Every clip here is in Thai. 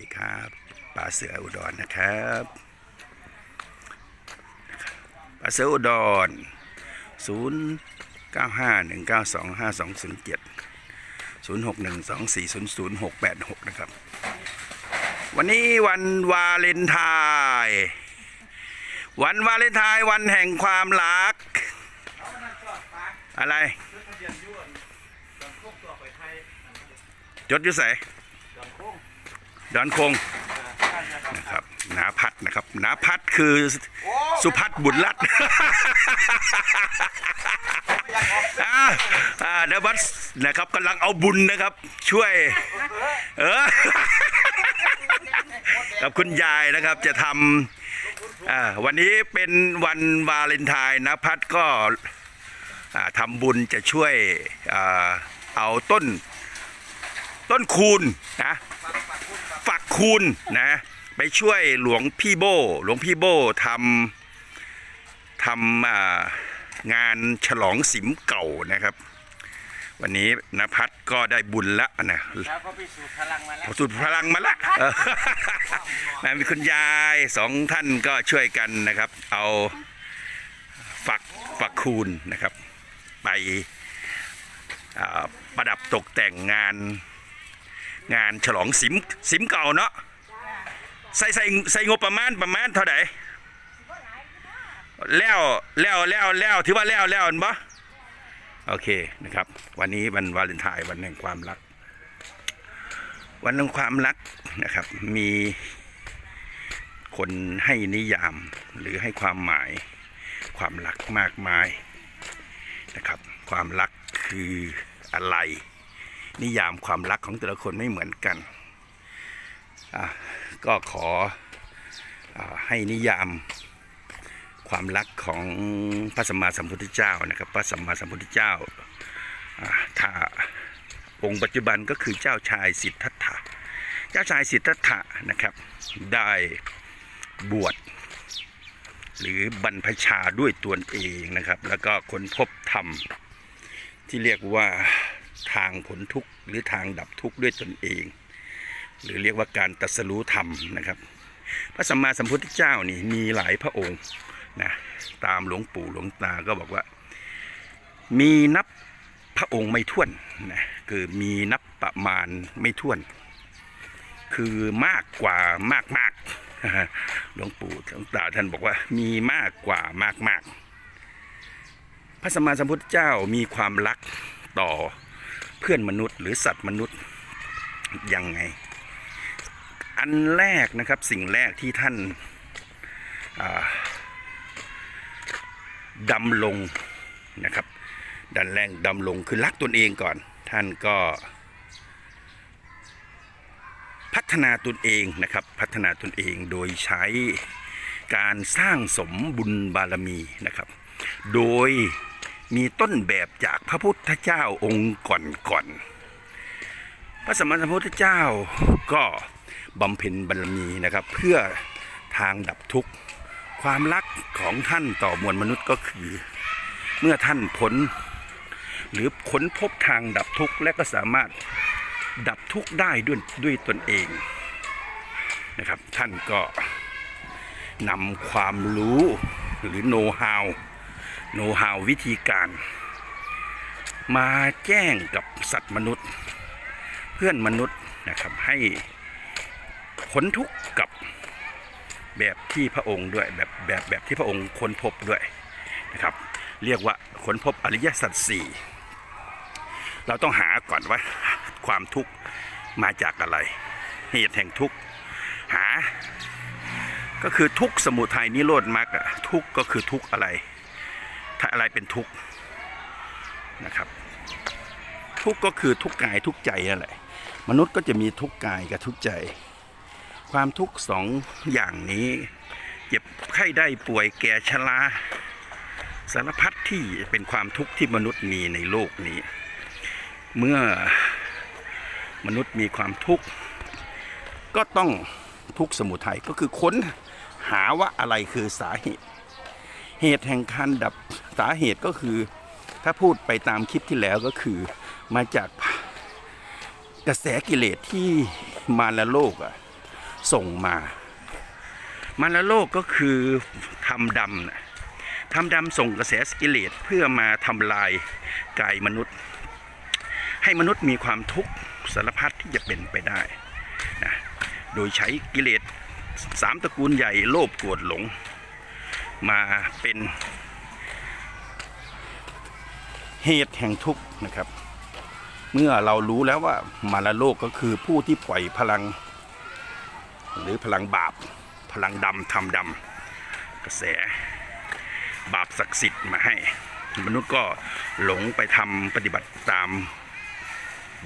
ดีครับป่าเสืออุดรนะครับป่าเสืออุดร 0 9 5 1 9 2 5 2 0 7 0 6 1 2 4 0 0 6 8 6 นะครับ วันนี้วันวาเลนไทน์วันวาเลนไทน์วันแห่งความรัก อะไร จดอยุ่ใส่ ดอนคงนะครับนาพัดนะครับนาพัดคือสุพัฒบุญรัตน์อ่าอ่าเดวัสนะครับกำลังเอาบุญนะครับ ช่วย เออกับคุณยายนะครับจะทำวันนี้เป็นวันวาเลนไทน์นะพัดก็ทำบุญจะช่วยเอาต้นต้นคูณนะ ฝักคูณนะ ไปช่วยหลวงพี่โบหลวงพี่โบทำทำอ่างานฉลองสิมเก่านะครับ วันนี้นภัทรก็ได้บุญละนะแล้วก็พิสูจน์พลังมาแล้วสุดพลังมาละเออนะมีคุณยายสองท่านก็ช่วยกันนะครับ เอาฝักฝักคูณนะครับ ไปอ่าประดับตกแต่งงาน งานฉลองสิมสิมเก่าเนาะใส่ใส่ใส่งบประมาณประมาณเท่าไหร่แล้วแล้วแล้วแล้วถือว่าแล้วแล้วอันบ่โอเคนะครับ วันนี้วันวาเลนไทน์วันแห่งความรัก วันแห่งความรักนะครับ มีคนให้นิยามหรือให้ความหมายความรักมากมายนะครับ ความรักคืออะไร นิยามความรักของแต่ละคนไม่เหมือนกันอะก็ขออให้นิยามความรักของพระสัมมาสัมพุทธเจ้านะครับพระสัมมาสัมพุทธเจ้าถ้าองค์ปัจจุบันก็คือเจ้าชายสิทธัตถะ เจ้าชายสิทธัตถะนะครับได้บวชหรือบรรพชาด้วยตนเองนะครับ แล้วก็ค้นพบธรรมที่เรียกว่า ทางผลทุกข์หรือทางดับทุกข์ด้วยตนเอง หรือเรียกว่าการตัสรู้ธรรมนะครับ พระสัมมาสัมพุทธเจ้านี่มีหลายพระองค์นะตามหลวงปู่หลวงตาก็บอกว่า มีนับพระองค์ไม่ถ้วนนะคือมีนับประมาณไม่ถ้วน คือมากกว่ามากมากหลวงปู่หลวงตาท่านบอกว่ามีมากกว่ามากมากพระสัมมาสัมพุทธเจ้ามีความรักต่อ เพื่อนมนุษย์ หรือสัตว์มนุษย์ยังไง อันแรกนะครับสิ่งแรกที่ท่านาดำลงนะครับดันแรงดำลงคือรักตนเองก่อน ท่านก็ พัฒนาตนเองนะครับ พัฒนาตนเองโดยใช้การสร้างสมบุญบารมีนะครับ โดย มีต้นแบบจากพระพุทธเจ้าองค์ก่อนๆพระสมมาสัมพุทธเจ้าก็บำเพ็ญบารมีนะครับ เพื่อทางดับทุกข์ ความรักของท่านต่อมวลมนุษย์ก็คือ เมื่อท่านพ้นหรือค้นพบทางดับทุกข์และก็สามารถดับทุกข์ได้ด้วยด้วยตนเองนะครับท่านก็นำความรู้หรือโน้ตฮาว โน้ตฮาววิธีการ มาแจ้งกับสัตว์มนุษย์ เพื่อนมนุษย์นะครับให้พ้นทุกข์กับแบบที่พระองค์ด้วยแบบแบบแบบที่พระองค์ค้นพบด้วยนะครับ เรียกว่าค้นพบอริยสัจสี่เราต้องหาก่อนว่าความทุกข์มาจากอะไร เหตุแห่งทุกข์หา ก็คือทุกข์สมุทัยนิโรธมรรคอะทุกข์ก็คือทุกข์อะไร ถ้าอะไรเป็นทุกข์นะครับ ทุกข์ก็คือทุกข์กายทุกข์ใจนั่นแหละมนุษย์ก็จะมีทุกข์กายกับทุกข์ใจ ความทุกข์สองอย่างนี้เจ็บไข้ได้ป่วยแก่ชราสารพัดที่เป็นความทุกข์ที่มนุษย์มีในโลกนี้ เมื่อมนุษย์มีความทุกข์ก็ต้องทุกข์สมุทัยก็คือค้นหาว่าอะไรคือสาเหตุ เหตุแห่งการดับ สาเหตุก็คือถ้าพูดไปตามคลิปที่แล้วก็คือมาจากกระแสกิเลสที่มาละโลกอะส่งมา มาละโลกก็คือทำดำนะทำดำส่งกระแสกิเลสเพื่อมาทำลายกายมนุษย์ ให้มนุษย์มีความทุกข์สารพัดที่จะเป็นไปได้นะโดยใช้กิเลสสามตระกูลใหญ่โลภโกรธหลง มาเป็น เหตุแห่งทุกข์นะครับ เมื่อเรารู้แล้วว่ามาลโลกก็คือผู้ที่ปล่อยพลัง หรือพลังบาป พลังดำทำดำกระแสบาปศักดิ์สิทธิ์มาให้ มนุษย์ก็หลงไปทำปฏิบัติตาม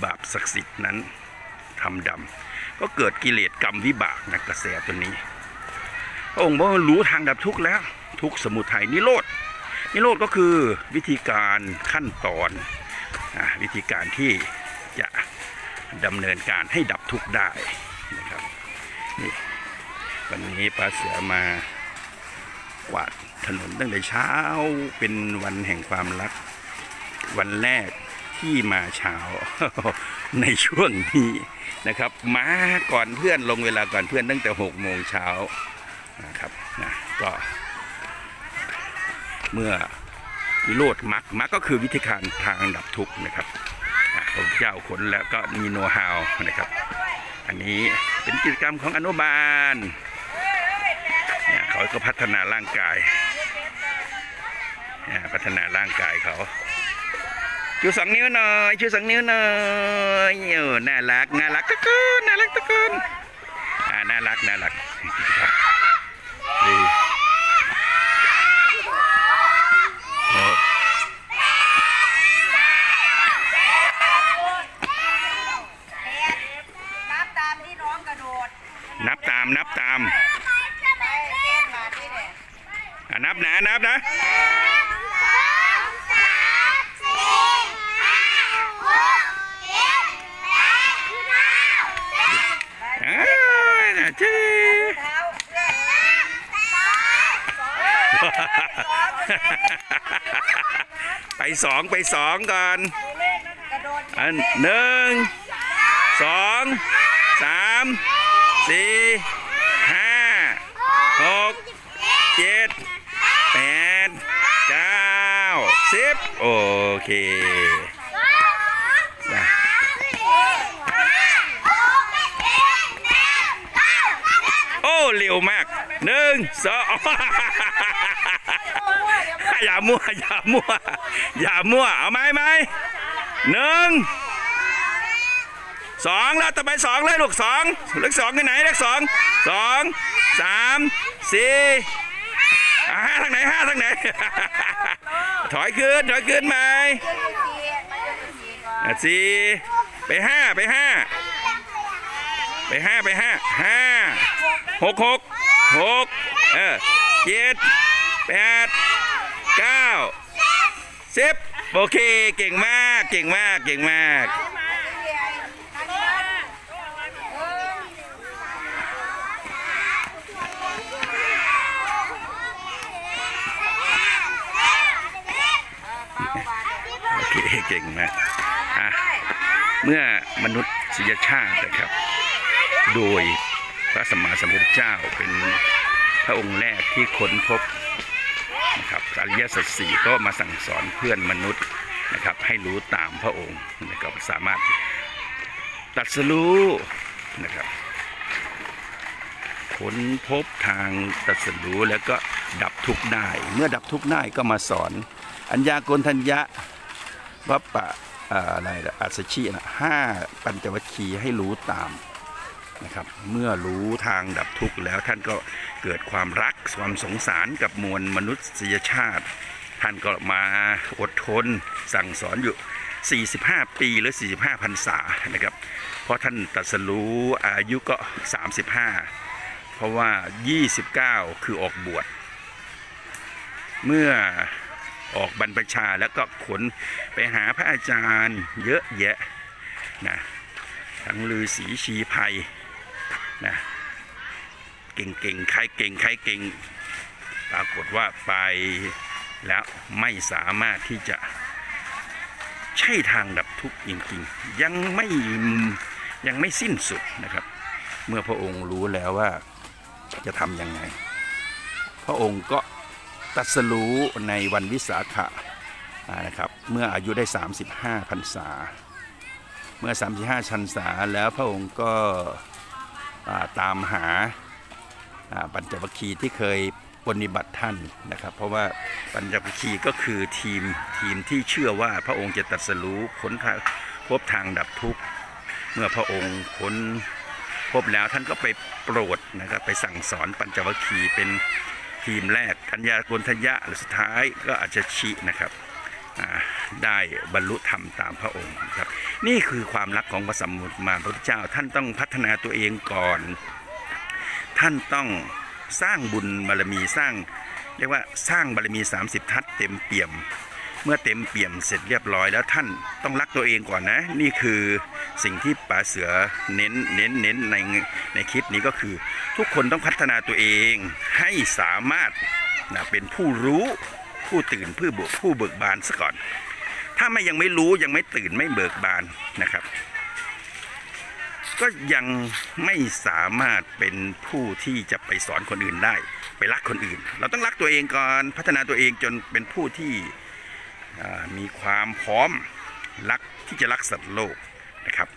บาปศักดิ์สิทธิ์นั้นทำดำก็เกิดกิเลสกรรมวิบากนะกระแสตัวนี้ พระองค์บอกรู้ทางดับทุกข์แล้ว ทุกสมุทัยนิโรธ นิโรธก็คือวิธีการขั้นตอนอวิธีการที่จะดำเนินการให้ดับทุกข์ได้นะครับนี่วันนี้ป้าเสือมากวาดถนนตั้งแต่เช้าเป็นวันแห่งความรัก วันแรกที่มาเช้าในช่วงนี้นะครับ มาก่อนเพื่อนลงเวลาก่อนเพื่อนตั้งแต่หกโมงเช้านะครับนะก็ เมื่อวิโรธมักมักก็คือวิธีการทางดับทุกข์นะครับพระพุทธเจ้าขนแล้วก็มีโน้ตฮาวนะครับ อันนี้เป็นกิจกรรมของอนุบาลเนี่ยเขาก็พัฒนาร่างกายเนี่ยพัฒนาร่างกายเขาชูสองนิ้วหน่อยชูสองนิ้วหน่อยเออน่ารักน่ารักตะกุนน่ารักตะกุนอ่าน่ารักน่ารักดีโอ้ นับตามที่น้องกระโดด นับตามนับตามไปเล่นมาที่เนี่ยอะนับนะนับนะอ้าวน่าจีเท้าเพื่อนไปสองไปสองก่อนกระโดดอันหนึ่งสองสาม สี่ห้าหกเจ็ดแปดเก้าสิบโอเคโอ้เร็วมากหนึ่งสองอย่ามั่วอย่ามั่วอย่ามั่วเอาไหมไหมหนึ่ง สองแล้วต่อไปสองเลยลูกสองเลขสองที่ไหนเลขสองสองสามสี่อะห้าทางไหนห้าทางไหน ถอยขึ้นถอยขึ้นไหมมาเจอสี่ก่อนอะสี่ไปห้าไปห้าไปห้าไปห้าห้าหกหกหกเออเจ็ดแปดเก้าสิบโอเค เก่งมากเก่งมากเก่งมาก โอ เก่งมากอะเมื่อมนุษย์สิยชาตินะครับ โดยพระสัมมาสัมพุทธเจ้าเป็นพระองค์แรกที่ค้นพบนะครับอริยสัจสี่ก็มาสั่งสอนเพื่อนมนุษย์นะครับ ให้รู้ตามพระองค์นะครับสามารถตัดสรู้นะครับค้นพบทางตรัสรู้แล้วก็ดับทุกข์ได้ เมื่อดับทุกข์ได้ก็มาสอน อัญญาโกณทัญญะ วัปปะอะไรล่ะอัสสชินะห้าปัญจวัคคีย์ให้รู้ตามนะครับ เมื่อรู้ทางดับทุกข์แล้วท่านก็เกิดความรักความสงสารกับมวลมนุษยชาติ ท่านก็มาอดทนสั่งสอนอยู่ 45 ปีหรือ 45พรรษานะครับ เพราะท่านตรัสรู้อายุก็ 35 เพราะว่า 29 คือออกบวช เมื่อ ออกบรรพชาแล้วก็ขนไปหาพระอาจารย์เยอะแยะนะทั้งลือสีชีภัยนะเก่งๆใครเก่งใครเก่งปรากฏว่าไปแล้วไม่สามารถที่จะใช่ทางดับทุกข์จริงๆ ยังไม่ยังไม่สิ้นสุดนะครับ เมื่อพระองค์รู้แล้วว่าจะทำยังไง พระองค์ก็ ตรัสรู้ในวันวิสาขะอ่านะครับเมื่ออายุได้ 35พรรษา เมื่อ 35พรรษาแล้วพระองค์ก็ตามหาปัญจวัคคีย์ที่เคยปฏิบัติท่านนะครับ เพราะว่าปัญจวัคคีย์ก็คือทีมทีมที่เชื่อว่าพระองค์จะตรัสรู้ค้นพบทางดับทุกข์เมื่อพระองค์ค้นพบแล้วท่านก็ไปโปรดนะครับไปสั่งสอนปัญจวัคคีย์เป็น ทีมแรกธัญญากณทยะและสุดท้ายก็อาจจะชินะครับได้บรรลุธรรมตามพระองค์ครับ นี่คือความรักของพระสัมมาสัมพุทธเจ้า ท่านต้องพัฒนาตัวเองก่อน ท่านต้องสร้างบุญบารมีสร้าง เรียกว่าสร้างบารมี 30 ทัศเต็มเปี่ยม เมื่อเต็มเปี่ยมเสร็จเรียบร้อยแล้วท่านต้องรักตัวเองก่อนนะ นี่คือสิ่งที่ป๋าเสือเน้นเน้นเน้นในในคลิปนี้ก็คือ ทุกคนต้องพัฒนาตัวเองให้สามารถนะเป็นผู้รู้ผู้ตื่นผู้เบิกผู้เบิกบานซะก่อน ถ้าไม่ยังไม่รู้ยังไม่ตื่นไม่เบิกบานนะครับ ก็ยังไม่สามารถเป็นผู้ที่จะไปสอนคนอื่นได้ ไปรักคนอื่น เราต้องรักตัวเองก่อนพัฒนาตัวเองจนเป็นผู้ที่ มีความพร้อมรักที่จะรักสัตว์โลกนะครับ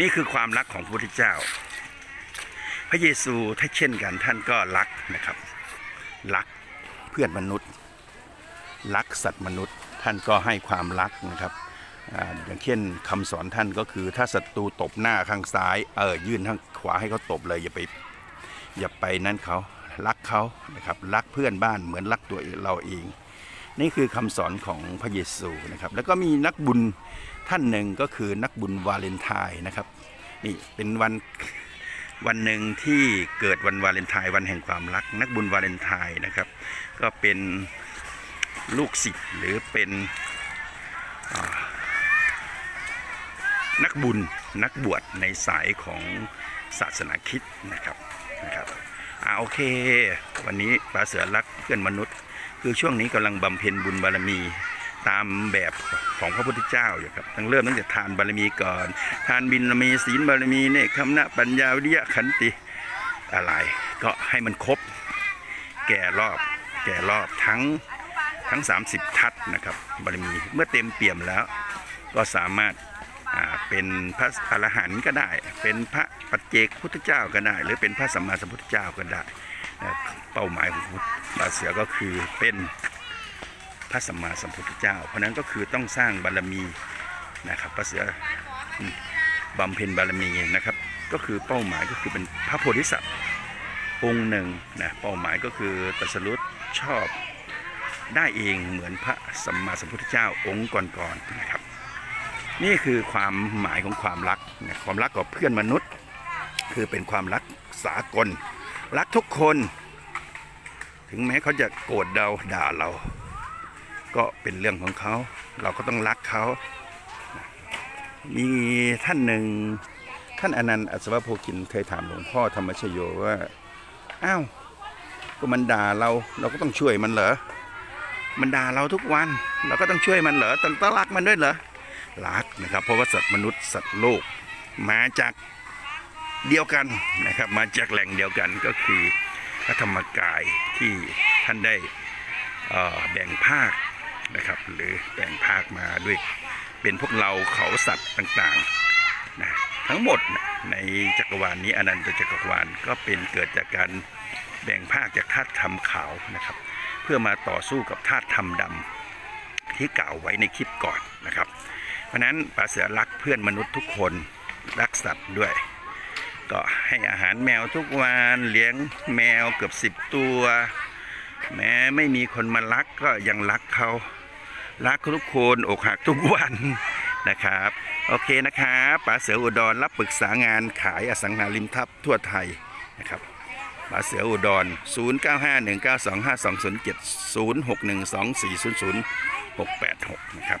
นี่คือความรักของพระพุทธเจ้า พระเยซูถ้าเช่นกันท่านก็รักนะครับ รักเพื่อนมนุษย์ รักสัตว์มนุษย์ท่านก็ให้ความรักนะครับออย่างเช่นคำสอนท่านก็คือถ้าศัตรูตบหน้าข้างซ้ายเออยื่นข้างขวาให้เขาตบเลยอย่าไปอย่าไปนั่นเขารักเขานะครับรักเพื่อนบ้านเหมือนรักตัวเราเอง นี่คือคำสอนของพระเยซูนะครับ แล้วก็มีนักบุญท่านหนึ่งก็คือนักบุญวาเลนไทน์นะครับนี่เป็นวันวันหนึ่งที่เกิดวันวาเลนไทน์วันแห่งความรัก นักบุญวาเลนไทน์นะครับ ก็เป็นลูกศิษย์หรือเป็นนักบุญนักบวชในสายของศาสนาคิดนะครับนะครับอ่าโอเค วันนี้ปลาเสือรักเพื่อนมนุษย์ คือช่วงนี้กำลังบำเพ็ญบุญบารมีตามแบบของพระพุทธเจ้าอยู่ครับตั้งเริ่มตั้งแต่ทานบารมีก่อน ทานบินบารมีศีลบารมีเนี่ยคำนะปัญญาวิริยะขันติอะไร ก็ให้มันครบ แก่รอบแก่รอบทั้งทั้ง 30 ทัศนะครับบารมีเมื่อเต็มเปี่ยมแล้วก็สามารถ เป็นพระอรหันต์ก็ได้ เป็นพระปัจเจกพุทธเจ้าก็ได้ หรือเป็นพระสัมมาสัมพุทธเจ้าก็ได้นะเป้าหมายของพุทธบาเสือก็คือเป็นพระสัมมาสัมพุทธเจ้า เพราะนั้นก็คือต้องสร้างบารมีนะครับพระเสือบำเพ็ญบารมีนะครับ ก็คือเป้าหมายก็คือเป็นพระโพธิสัตว์องค์หนึ่งนะเป้าหมายก็คือตรัสรุชอบได้เองเหมือนพระสัมมาสัมพุทธเจ้าองค์ก่อนๆนะครับ นี่คือความหมายของความรักความรักกับเพื่อนมนุษย์ คือเป็นความรักสากล รักทุกคน ถึงแม้เขาจะโกรธเราด่าเรา ก็เป็นเรื่องของเขา เราก็ต้องรักเขามีท่านหนึ่งท่านอนันต์อัศวโพคินเคยถามหลวงพ่อธรรมชโยว่าอ้าวก็มันด่าเราเราก็ต้องช่วยมันเหรอมันด่าเราทุกวัน เราก็ต้องช่วยมันเหรอต้องรักมันด้วยเหรอ รักนะครับ เพราะว่าสัตว์มนุษย์สัตว์โลก มาจากเดียวกันนะครับ มาจากแหล่งเดียวกันก็คือพระธรรมกายที่ท่านได้แบ่งภาคนะครับ หรือแบ่งภาคมาด้วยเป็นพวกเราเขาสัตว์ต่างๆนะทั้งหมดนะในจักรวาลนี้อนันตจักรวาลก็เป็นเกิดจากการแบ่งภาคจากธาตุธรรมขาวนะครับ เพื่อมาต่อสู้กับธาตุธรรมดำที่กล่าวไว้ในคลิปก่อนนะครับ เพราะนั้นป่าเสือรักเพื่อนมนุษย์ทุกคนรักสัตว์ด้วย ก็ให้อาหารแมวทุกวันเลี้ยงแมวเกือบสิบตัว แม้ไม่มีคนมารักก็ยังรักเขารักทุกคนอกหักทุกวันนะครับ โอเคนะครับป๋าเสืออุดรรับปรึกษางานขายอสังหาริมทรัพย์ทั่วไทยนะครับป๋าเสืออุดร 0951925207 0612400686 นะครับ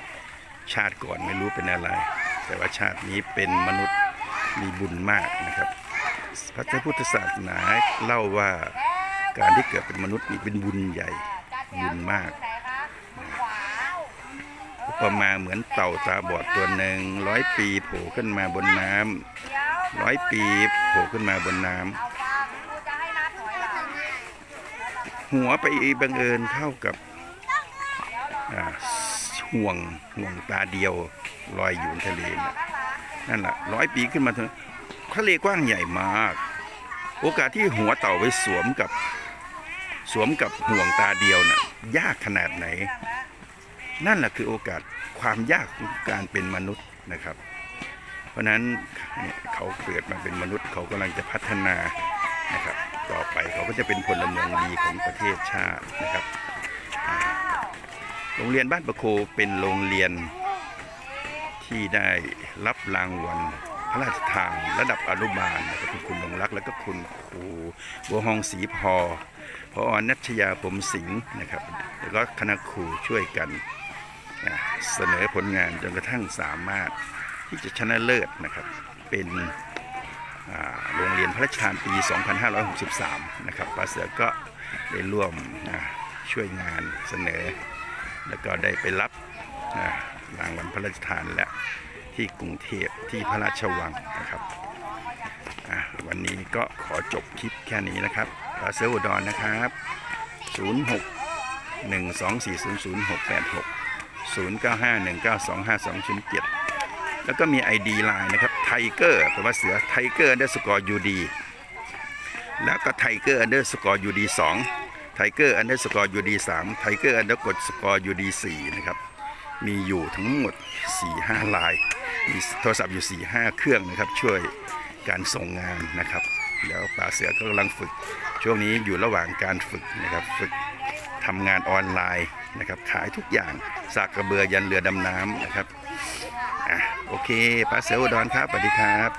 ชาติก่อนไม่รู้เป็นอะไร แต่ว่าชาตินี้เป็นมนุษย์มีบุญมากนะครับ พระพุทธศาสนาเล่าว่าการที่เกิดเป็นมนุษย์นี่เป็นบุญใหญ่บุญมากไหนคะมาเหมือนเต่าตาบอดตัวหนึ่งร้อยปีโผล่ขึ้นมาบนน้ำร้อยปีโผล่ขึ้นมาบนน้ำเอาหัวไปบังเอิญเข้ากับ ห่วงห่วงตาเดียวลอยอยู่ในทะเลน่ะข้างหลังนั่นแหละร้อยปีขึ้นมาเถอะทะเลกว้างใหญ่มาก โอกาสที่หัวเต่าไปสวมกับสวมกับห่วงตาเดียวน่ะยากขนาดไหน นั่นแหละคือโอกาสความยากของการเป็นมนุษย์นะครับ เพราะฉะนั้นเนี่ยเขาเกิดมาเป็นมนุษย์เขากำลังจะพัฒนานะครับ ต่อไปเขาก็จะเป็นพลเมืองดีของประเทศชาตินะครับอ่าโรงเรียนบ้านประโคเป็นโรงเรียนที่ได้รับรางวัลพระราชทานระดับอนุบาลนะครับคุณคุณลงรัก แล้วก็คุณครูบัวหองศรีพอพอนัชยาผมสิงห์นะครับ แล้วก็คณะครูช่วยกันนะเสนอผลงานจนกระทั่งสามารถที่จะชนะเลิศนะครับ เป็นโรงเรียนพระราชทานปี 2563 นะครับป้าเสือก็ได้ร่วมช่วยงานเสนอ แล้วก็ได้ไปรับรางวัลพระราชทานและที่กรุงเทพที่พระราชวังนะครับวันนี้ก็ขอจบคลิปแค่นี้นะครับป้าเสืออุดรนะครับ 06 12400 686 0951925207 แล้วก็มี ID Line นะครับไทเกอร์แปลว่าเสือไทเกอร์ u ด d สกอร์ยูดีแล้วก็ไทเกอร์ u ด d สกอร์ยูดีสอง ไทเกอร์ u ด d สกอร์ยูดีสามไทเกอร์ u ด d กดสกอร์ยูดีสี่นะครับ มีอยู่ทั้งหมด 4-5 ลาย มีโทรศัพท์อยู่ 4-5 เครื่องนะครับ ช่วยการส่งงานนะครับแล้วป่าเสือก็กำลังฝึก ช่วงนี้อยู่ระหว่างการฝึกนะครับ ฝึกทำงานออนไลน์นะครับ ขายทุกอย่างสากกระเบือยันเรือดำน้ำนะครับอะโอเคป้าเสืออุดรครับสวัสดีครับ